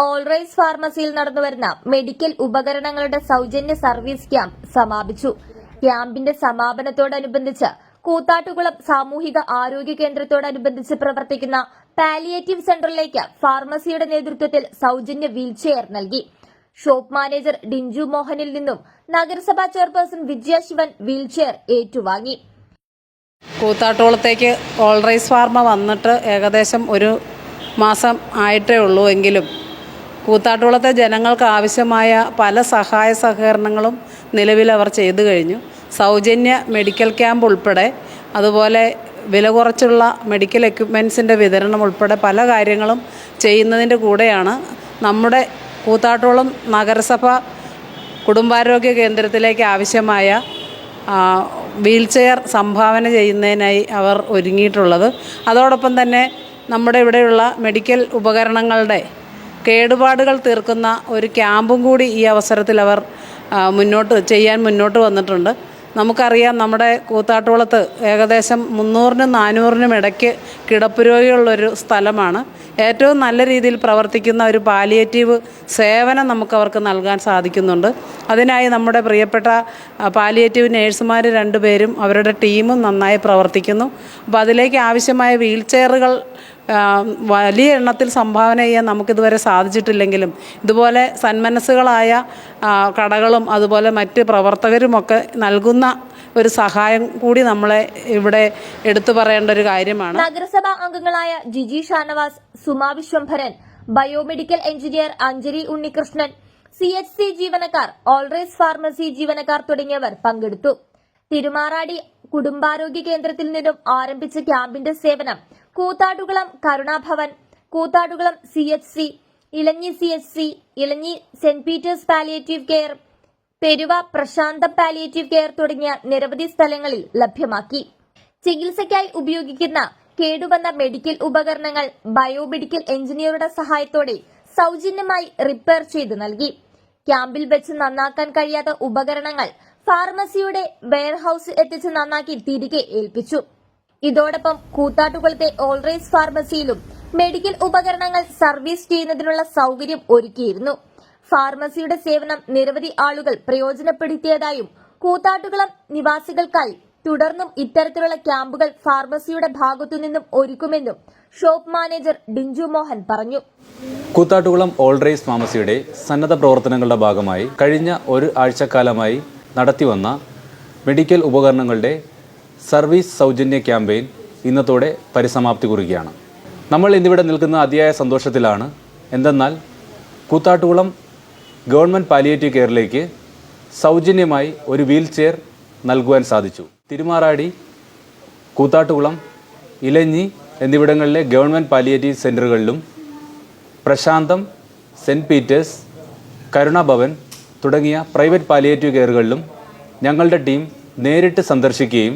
ഓൾറൈസ് ഫാർമസിയിൽ നടന്നുവരുന്ന മെഡിക്കൽ ഉപകരണങ്ങളുടെ സൗജന്യ സർവീസ് ക്യാമ്പ് സമാപിച്ചു. ക്യാമ്പിന്റെ സമാപനത്തോടനുബന്ധിച്ച് കൂത്താട്ടുകുളം സാമൂഹിക ആരോഗ്യ കേന്ദ്രത്തോടനുബന്ധിച്ച് പ്രവർത്തിക്കുന്ന പാലിയേറ്റീവ് സെന്ററിലേക്ക് ഫാർമസിയുടെ നേതൃത്വത്തിൽ സൗജന്യ വീൽചെയർ നൽകി. ഷോപ്പ് മാനേജർ ഡിഞ്ചു മോഹനിൽ നിന്നും നഗരസഭാ ചെയർപേഴ്സൺ വിജയ ശിവൻ വീൽചെയർ ഏറ്റുവാങ്ങി. കൂത്താട്ടോളത്തേക്ക് ഓൾറൈസ് ഫാർമ വന്നിട്ട് ഏകദേശം ഒരു മാസം ആയിട്ടേ ഉള്ളൂ എങ്കിലും കൂത്താട്ടോളത്തെ ജനങ്ങൾക്ക് ആവശ്യമായ പല സഹായ സഹകരണങ്ങളും നിലവിൽ അവർ ചെയ്തു കഴിഞ്ഞു. സൗജന്യ മെഡിക്കൽ ക്യാമ്പ് ഉൾപ്പെടെ അതുപോലെ വില കുറച്ചുള്ള മെഡിക്കൽ എക്യുപ്മെൻസിന്റെ വിതരണം ഉൾപ്പെടെ പല കാര്യങ്ങളും ചെയ്യുന്നതിന്റെ കൂടെയാണ് നമ്മുടെ കൂത്താട്ടോളം നഗരസഭ കുടുംബാരോഗ്യ കേന്ദ്രത്തിലേക്ക് ആവശ്യമായ വീൽ ചെയർ സംഭാവന ചെയ്യുന്നതിനായി അവർ ഒരുങ്ങിയിട്ടുള്ളത്. അതോടൊപ്പം തന്നെ നമ്മുടെ ഇവിടെയുള്ള മെഡിക്കൽ ഉപകരണങ്ങളുടെ കേടുപാടുകൾ തീർക്കുന്ന ഒരു ക്യാമ്പും കൂടി ഈ അവസരത്തിൽ അവർ മുന്നോട്ട് ചെയ്യാൻ മുന്നോട്ട് വന്നിട്ടുണ്ട്. നമുക്കറിയാം നമ്മുടെ കൂത്താട്ടുകുളത്ത് ഏകദേശം മുന്നൂറിനും നാനൂറിനും ഇടയ്ക്ക് കിടപ്പ് രോഗികളുള്ളൊരു സ്ഥലമാണ്. ഏറ്റവും നല്ല രീതിയിൽ പ്രവർത്തിക്കുന്ന ഒരു പാലിയേറ്റീവ് സേവനം നമുക്ക് അവർക്ക് നൽകാൻ സാധിക്കുന്നുണ്ട്. അതിനായി നമ്മുടെ പ്രിയപ്പെട്ട പാലിയേറ്റീവ് നേഴ്സുമാർ രണ്ടുപേരും അവരുടെ ടീമും നന്നായി പ്രവർത്തിക്കുന്നു. അപ്പോൾ അതിലേക്ക് ആവശ്യമായ വീൽ ചെയറുകൾ വലിയ എണ്ണത്തിൽ സംഭാവന ചെയ്യാൻ നമുക്കിതുവരെ സാധിച്ചിട്ടില്ലെങ്കിലും ഇതുപോലെ സന്മനസ്സുകളായ കടകളും അതുപോലെ മറ്റ് പ്രവർത്തകരുമൊക്കെ നൽകുന്ന ഒരു സഹായം കൂടി നമ്മളെ ഇവിടെ എടുത്തു പറയേണ്ട ഒരു കാര്യമാണ്. നഗരസഭാ അംഗങ്ങളായ Jiji Shanavas Suma Vishwambharan biomedical engineer Anjali Unnikrishnan C H C ജീവനക്കാർ ഓൾറേസ് ഫാർമസി ജീവനക്കാർ തുടങ്ങിയവർ പങ്കെടുത്തു. തിരുമാറാടി കുടുംബാരോഗ്യ കേന്ദ്രത്തിൽ നിന്നും ആരംഭിച്ച ക്യാമ്പിന്റെ സേവനം Koothattukulam Karunabhavan Koothattukulam C H C Elanji C H C Elanji saint Peter's palliative care Peruva Prashantha palliative care തുടങ്ങിയ നിരവധി സ്ഥലങ്ങളിൽ ലഭ്യമാക്കി. ചികിത്സയ്ക്കായി ഉപയോഗിക്കുന്ന കേടുവന്ന മെഡിക്കൽ ഉപകരണങ്ങൾ ബയോമെഡിക്കൽ എഞ്ചിനീയറുടെ സഹായത്തോടെ സൗജന്യമായി റിപ്പയർ ചെയ്ത് നൽകി. ക്യാമ്പിൽ വെച്ച് നന്നാക്കാൻ കഴിയാത്ത ഉപകരണങ്ങൾ ഫാർമസിയുടെ വെയർഹൌസിൽ എത്തിച്ച് നന്നാക്കി തിരികെ ഏൽപ്പിച്ചു. ഇതോടൊപ്പം കൂത്താട്ടുകുളത്തെ ഓൾറേസ് ഫാർമസിയിലും മെഡിക്കൽ ഉപകരണങ്ങൾ സർവീസ് ചെയ്യുന്നതിനുള്ള സൗകര്യം ഒരുക്കിയിരുന്നു. ഫാർമസിയുടെ സേവനം നിരവധി ആളുകൾ പ്രയോജനപ്പെടുത്തിയതായും കൂത്താട്ടുകുളം നിവാസികൾക്കായി തുടർന്നും ഇത്തരത്തിലുള്ള ക്യാമ്പുകൾ ഫാർമസിയുടെ ഭാഗത്തുനിന്നും ഒരുക്കുമെന്നും ഷോപ്പ് മാനേജർ ഡിഞ്ചു മോഹൻ പറഞ്ഞു. കൂത്താട്ടുകുളം ഓൾഡ്രേസ് ഫാർമസിയുടെ സന്നദ്ധ പ്രവർത്തനങ്ങളുടെ ഭാഗമായി കഴിഞ്ഞ ഒരു ആഴ്ചക്കാലമായി നടത്തിവന്ന മെഡിക്കൽ ഉപകരണങ്ങളുടെ സർവീസ് സൗജന്യ ക്യാമ്പയിൻ ഇന്നത്തോടെ പരിസമാപ്തി കുറിക്കുകയാണ്. നമ്മൾ ഇന്നിവിടെ നിൽക്കുന്ന അതിയായ സന്തോഷത്തിലാണ്. എന്തെന്നാൽ കൂത്താട്ടുകുളം ഗവൺമെന്റ് പാലിയേറ്റീവ് കെയറിലേക്ക് സൗജന്യമായി ഒരു വീൽ ചെയർ നൽകുവാൻ സാധിച്ചു. തിരുമാറാടി കൂത്താട്ടുകുളം ഇലഞ്ഞി എന്നിവിടങ്ങളിലെ ഗവൺമെന്റ് പാലിയേറ്റീവ് സെന്ററുകളിലും പ്രശാന്തം സെന്റ് പീറ്റേഴ്സ് കരുണാഭവൻ തുടങ്ങിയ പ്രൈവറ്റ് പാലിയേറ്റീവ് കെയറുകളിലും ഞങ്ങളുടെ ടീം നേരിട്ട് സന്ദർശിക്കുകയും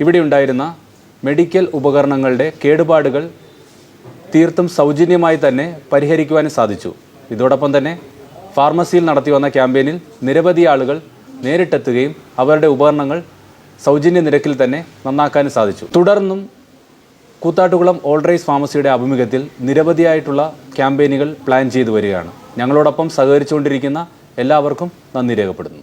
ഇവിടെ ഉണ്ടായിരുന്ന മെഡിക്കൽ ഉപകരണങ്ങളുടെ കേടുപാടുകൾ തീർത്തും സൗജന്യമായി തന്നെ പരിഹരിക്കുവാനും സാധിച്ചു. ഇതോടൊപ്പം തന്നെ ഫാർമസിയിൽ നടത്തി വന്ന ക്യാമ്പയിനിൽ നിരവധി ആളുകൾ നേരിട്ടെത്തുകയും അവരുടെ ഉപകരണങ്ങൾ സൗജന്യ നിരക്കിൽ തന്നെ നന്നാക്കാനും സാധിച്ചു. തുടർന്നും കൂത്താട്ടുകുളം ഓൾഡ്രൈസ് ഫാർമസിയുടെ ആഭിമുഖ്യത്തിൽ നിരവധിയായിട്ടുള്ള ക്യാമ്പയിനുകൾ പ്ലാൻ ചെയ്തു വരികയാണ്. ഞങ്ങളോടൊപ്പം സഹകരിച്ചുകൊണ്ടിരിക്കുന്ന എല്ലാവർക്കും നന്ദി രേഖപ്പെടുന്നു